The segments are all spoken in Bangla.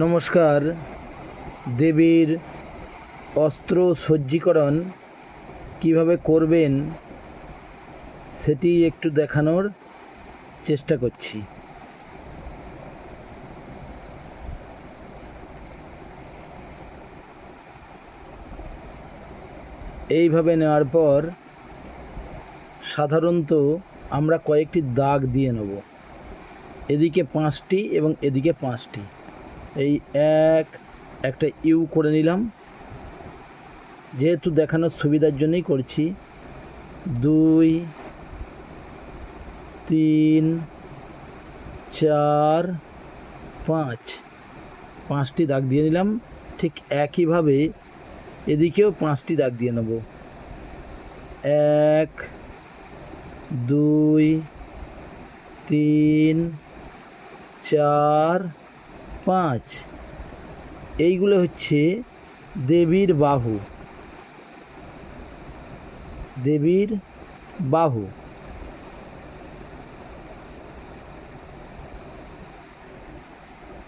নমস্কার। দেবীর অস্ত্র সজ্জীকরণ কীভাবে করবেন সেটি একটু দেখানোর চেষ্টা করছি। এইভাবে নেওয়ার পর সাধারণত আমরা কয়েকটি দাগ দিয়ে নেব। এদিকে পাঁচটি এবং এদিকে পাঁচটি। এই এক, একটা ইউ করে নিলাম। যেহেতু দেখানোর সুবিধার জন্যই করছি। দুই, তিন, চার, পাঁচ। পাঁচটি দাগ দিয়ে নিলাম। ঠিক একইভাবে এদিকেও পাঁচটি দাগ দিয়ে নেব। এক, দুই, তিন, চার পাঁচ। এইগুলো হচ্ছে দেবীর বাহু। দেবীর বাহু।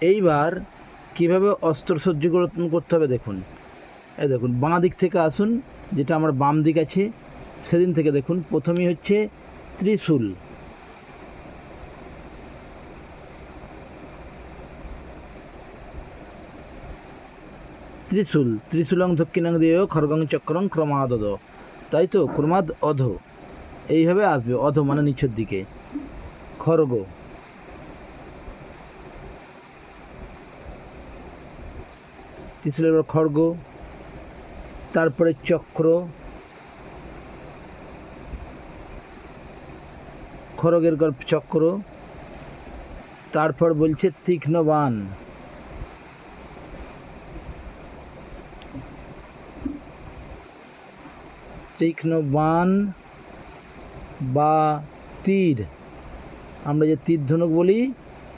এইবার কীভাবে অস্ত্র সজ্জীকরণ করতে হবে দেখুন। এই দেখুন, বাঁ দিক থেকে আসুন, যেটা আমার বাম দিক আছে, সেদিন থেকে দেখুন, প্রথমেই হচ্ছে ত্রিশূল। ত্রিশূল, ত্রিশূলং দক্ষিণাং দিয়ে খড়গং, চক্রং, ক্রমাদদ। তাই তো, ক্রমাদ, অধ। এইভাবে আসবে, অধ মানে নিচের দিকে। খড়গ। ত্রিশূলের খড়গ, তারপরে চক্র। খড়গের গল্প চক্র। তারপর বলছে তীক্ষ্ণ বান তীক্ষ্ণ বান বা তীর। আমরা যে তীর ধনুক বলি,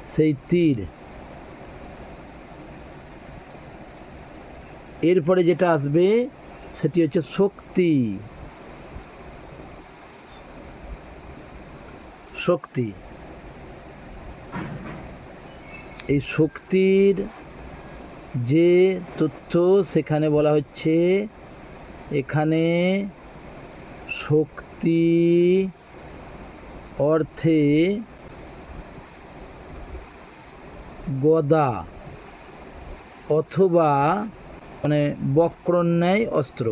সেই তীর। এরপরে যেটা আসবে, সেটি হচ্ছে শক্তি। শক্তি। এই শক্তির যে তথ্য সেখানে বলা হচ্ছে, এখানে শক্তি অর্থে গদা অথবা মানে বক্রন্যায় অস্ত্র।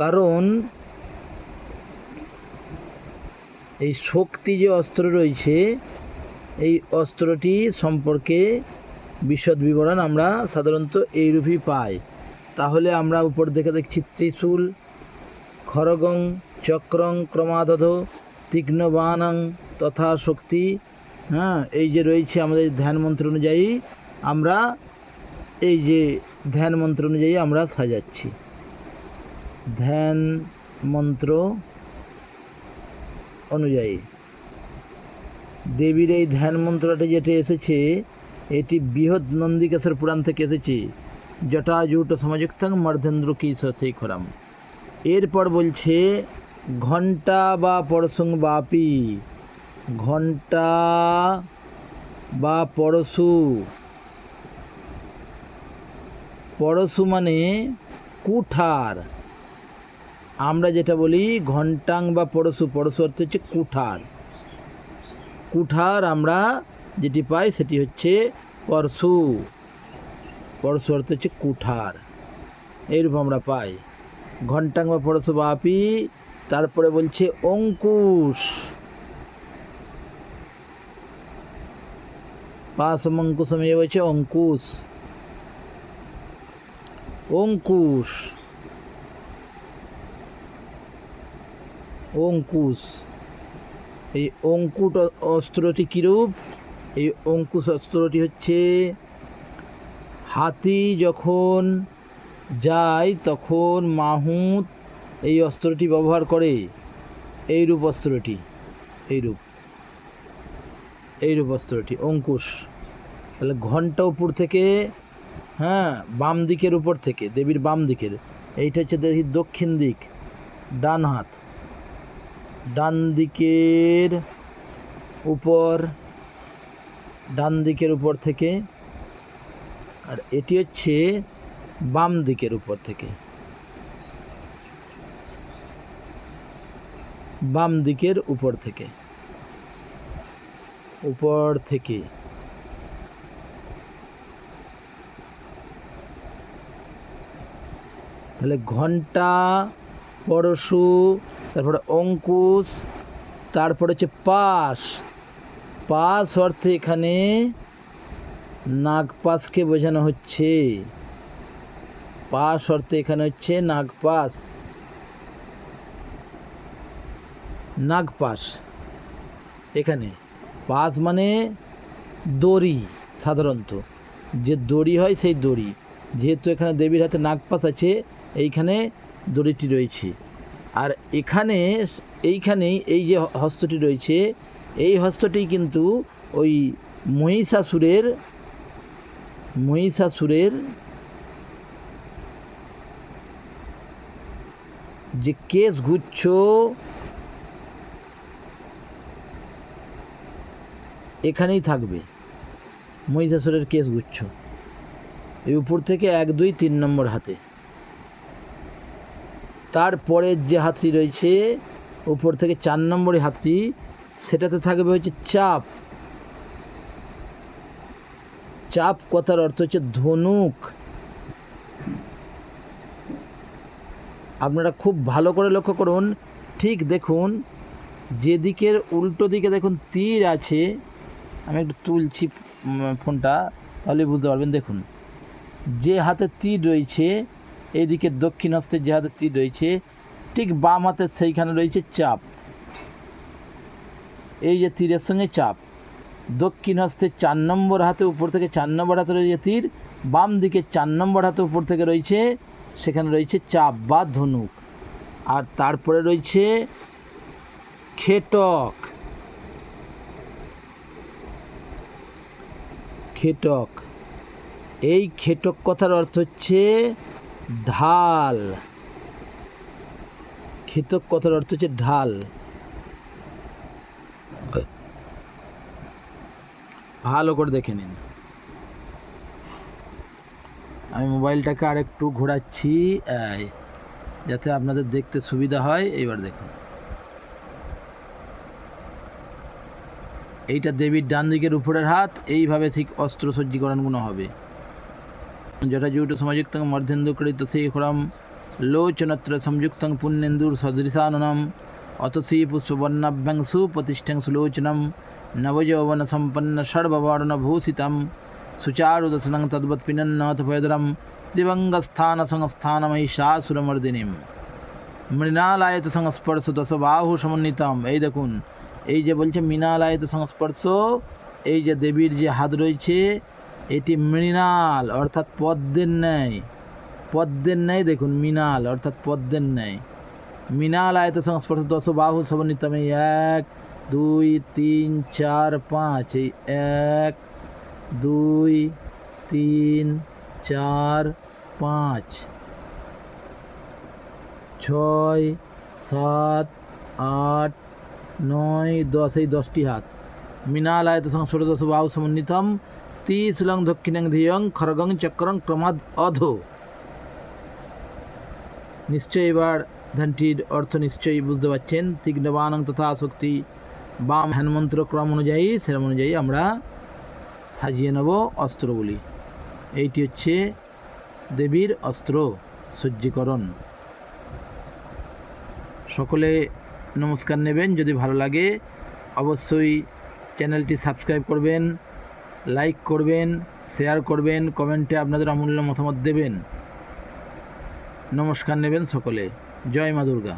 কারণ এই শক্তি যে অস্ত্র রয়েছে, এই অস্ত্রটি সম্পর্কে বিশদ বিবরণ আমরা সাধারণত এইরূপই পাই। তাহলে আমরা উপর দেখে দেখছি ত্রিশূল, খড়গং চক্রং ক্রমাদধ তীক্ষ্ণ বানাং তথা শক্তি। হ্যাঁ এই যে রয়েছে আমাদের ধ্যান মন্ত্র অনুযায়ী, আমরা এই যে ধ্যান মন্ত্র অনুযায়ী আমরা সাজাচ্ছি। ধ্যান মন্ত্র অনুযায়ী। দেবীর এই ধ্যান মন্ত্রটি যেটি এসেছে, এটি বৃহৎ নন্দিকেশ্বর পুরাণ থেকে এসেছে। জটাজুট সমাযুক্তাং মর্ধেন্দ্র কি সেই খরাম। এরপর বলছে ঘণ্টা বা পরশুং বাপি। ঘণ্টা বা পরশু। পরশু মানে কুঠার। আমরা যেটা বলি ঘণ্টাং বা পরশু পরশু অর্থ হচ্ছে কুঠার। কুঠার আমরা যেটি পাই সেটি হচ্ছে পরশু। পরশু অর্থ হচ্ছে কুঠার। এইরূপ আমরা পাই। ঘন্টাং বা পরশু বাপি তারপরে বলছে অঙ্কুশ। পাশ অঙ্কুশম এ বলছে অঙ্কুশ। অঙ্কুশ। অঙ্কুশ। এই অঙ্কুট অস্ত্রটি কীরূপ? এই অঙ্কুশ অস্ত্রটি হচ্ছে হাতি যখন যায় তখন মাহুত এই অস্ত্রটি ব্যবহার করে এই রূপ অস্ত্রটি, এইরূপ এইরূপ অস্ত্রটি, অঙ্কুশ। তাহলে ঘণ্টা উপর থেকে হ্যাঁ বাম দিকের উপর থেকে, দেবীর বাম দিকের, এইটা হচ্ছে দেবীর দক্ষিণ দিক, ডান হাত। ডান দিকের উপর, ডান দিকের উপর থেকে, আর এটি হচ্ছে বাম দিকের উপর থেকে। বাম দিকের উপর থেকে। উপর থেকে। তাহলে ঘণ্টা, পরশু, তারপরে অঙ্কুশ, তারপরে হচ্ছে পাশ। পাশ অর্থে এখানে নাগপাশকে বোঝানো হচ্ছে। পাশ অর্থে এখানে হচ্ছে নাগপাশ। নাগপাশ। এখানে পাশ মানে দড়ি সাধারণত। যে দড়ি হয় সেই দড়ি। যেহেতু এখানে দেবীর হাতে নাগপাশ আছে, এইখানে দড়িটি রয়েছে। আর এখানে এইখানেই এই যে হস্তটি রয়েছে, এই হস্তটি কিন্তু ওই মহিষাসুরের মহিষাসুরের যে কেস গুচ্ছ এখানেই থাকবে। মহিষাসুরের কেস গুচ্ছ। এই উপর থেকে এক, দুই, তিন নম্বর হাতে। তারপরের যে হাতটি রয়েছে, উপর থেকে চার নম্বরের হাতটি, সেটাতে থাকবে হচ্ছে চাপ। চাপ কথার অর্থ হচ্ছে ধনুক। আপনারা খুব ভালো করে লক্ষ্য করুন। ঠিক দেখুন, যেদিকের উল্টো দিকে দেখুন তীর আছে আমি একটু তুলছি ফোনটা তাহলে বুঝতে পারবেন। দেখুন, যে হাতে তীর রয়েছে এইদিকে দক্ষিণ হস্তের যে হাতে তীর রয়েছে, ঠিক বাম হাতে সেইখানে রয়েছে চাপ। এই যে তীরের সঙ্গে চাপ, দক্ষিণ হস্তের চার নম্বর হাতে উপর থেকে চার নম্বর হাতে রয়েছে তীর, বাম দিকে চার নম্বর হাতে উপর থেকে রয়েছে, সেখানে রয়েছে চাপ বা ধনুক। আর তারপরে রয়েছে খেটক। খেটক। এই খেটক কথার অর্থ হচ্ছে ঢাল। খেটক কথার অর্থ হচ্ছে ঢাল। ভালো করে দেখে নিন। আমি মোবাইলটাকে আর একটু ঘোরাচ্ছি যাতে আপনাদের দেখতে সুবিধা হয়। এইবার দেখুন। এইটা দেবীর ডান দিকের উপরের হাত, এইভাবে ঠিক অস্ত্র সজ্জীকরণগুলো হবে। জটাজুট সমযুক্তং মর্ধেন্দুকৃত শ্রীখরম, লোচনত্র সংযুক্তং পুণ্যেন্দুর সদৃশাননম অতসী পুষ্পবর্ণাভ্যং সুপ্রতিষ্ঠং সুলোচনম, নবযৌবন সম্পন্ন ষড়বর্ণ ভূষিতম সুচারুদর্শनं তদ্বৎ পিনন্নাথ ভয়দরম ত্রিভঙ্গস্থান সংস্থানমহিষাসুরমর্দিনীম। মৃণালায়ত সংস্পর্শ দশ বাহু সমন্বিতম এই দেখুন এই যে বলছে মৃণালায়ত সংস্পর্শ, এই যে দেবীর যে হাত রয়েছে, এটি মৃণাল, অর্থাৎ পদ্মের ন্যায়। পদ্মের ন্যায় দেখুন, মৃণাল, অর্থাৎ পদ্মের ন্যায়। মৃণাল আয়ত সংস্পর্শ দশ বাহু সমন্বিতম এই এক, দুই, তিন, চার, পাঁচ, এই এক, দুই, তিন, চার, পাঁচ, ছয়, সাত, আট নয় দশ, এই দশটি হাত। মৃণালায়ত সংস্পর্শ দশ বাহু সমন্বিতম। ত্রিশূলং দক্ষিণং ধিয়ং খরগং চক্রং ক্রমাদ অধ। নিশ্চয়ই এবার ধানটির অর্থ নিশ্চয়ই বুঝতে পারছেন তীক্ষ্ণবানং তথা শক্তি বাম হ্যানমন্ত্র ক্রম অনুযায়ী, সেরম অনুযায়ী আমরা সাজিয়ে নেব অস্ত্রগুলি এইটি হচ্ছে দেবীর অস্ত্র সজ্জীকরণ। সকলে নমস্কার নেবেন, যদি ভালো লাগে, অবশ্যই চ্যানেলটি সাবস্ক্রাইব করবেন, লাইক করবেন, শেয়ার করবেন, কমেন্টে আপনাদের অমূল্য মতামত দেবেন। নমস্কার নেবেন সকলে। জয় মা দুর্গা।